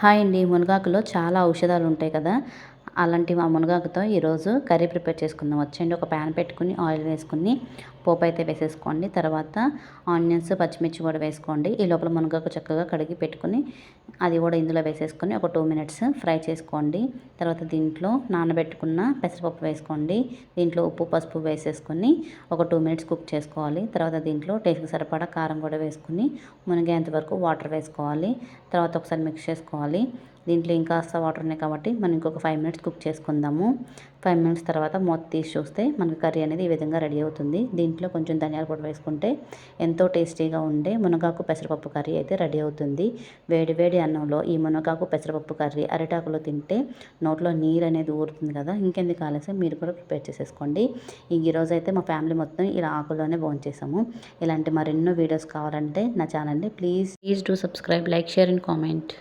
Hi అండి. మునగాకులో చాలా ఔషధాలు ఉంటాయి కదా. అలాంటి ఆ మునగాకుతో ఈరోజు కర్రీ ప్రిపేర్ చేసుకుందాం. వచ్చేయండి. ఒక ప్యాన్ పెట్టుకుని ఆయిల్ వేసుకుని పోపు అయితే వేసేసుకోండి. తర్వాత ఆనియన్స్ పచ్చిమిర్చి కూడా వేసుకోండి. ఈ లోపల మునగాకు చక్కగా కడిగి పెట్టుకుని అది కూడా ఇందులో వేసేసుకొని ఒక టూ మినిట్స్ ఫ్రై చేసుకోండి. తర్వాత దీంట్లో నానబెట్టుకున్న పెసరపప్పు వేసుకోండి. దీంట్లో ఉప్పు పసుపు వేసేసుకొని ఒక టూ మినిట్స్ కుక్ చేసుకోవాలి. తర్వాత దీంట్లో టేస్ట్కి సరిపడా కారం కూడా వేసుకుని మునిగేంత వరకు వాటర్ వేసుకోవాలి. తర్వాత ఒకసారి మిక్స్ చేసుకోవాలి. దీంట్లో ఇంకా వాటర్ ఉన్నాయి కాబట్టి మనం ఇంకొక ఫైవ్ మినిట్స్ కుక్ చేసుకుందాము. ఫైవ్ మినిట్స్ తర్వాత మూత తీసి చూస్తే మనకి కర్రీ అనేది ఈ విధంగా రెడీ అవుతుంది. దీంట్లో కొంచెం ధనియాల పొడి వేసుకుంటే ఎంతో టేస్టీగా ఉండే మునగాకు పెసరపప్పు కర్రీ అయితే రెడీ అవుతుంది. వేడి వేడి అన్నంలో ఈ మునగాకు పెసరపప్పు కర్రీ అరిటాకులో తింటే నోట్లో నీరు అనేది ఊరుతుంది కదా ఇంకెందుకు ఆలస్యం? మీరు కూడా ప్రిపేర్ చేసేసుకోండి. ఈరోజు అయితే మా ఫ్యామిలీ మొత్తం ఇలా ఆకులోనే భోంచేసాము. ఇలాంటి మరెన్నో వీడియోస్ కావాలంటే నా ఛానల్ని please please do subscribe like share and comment.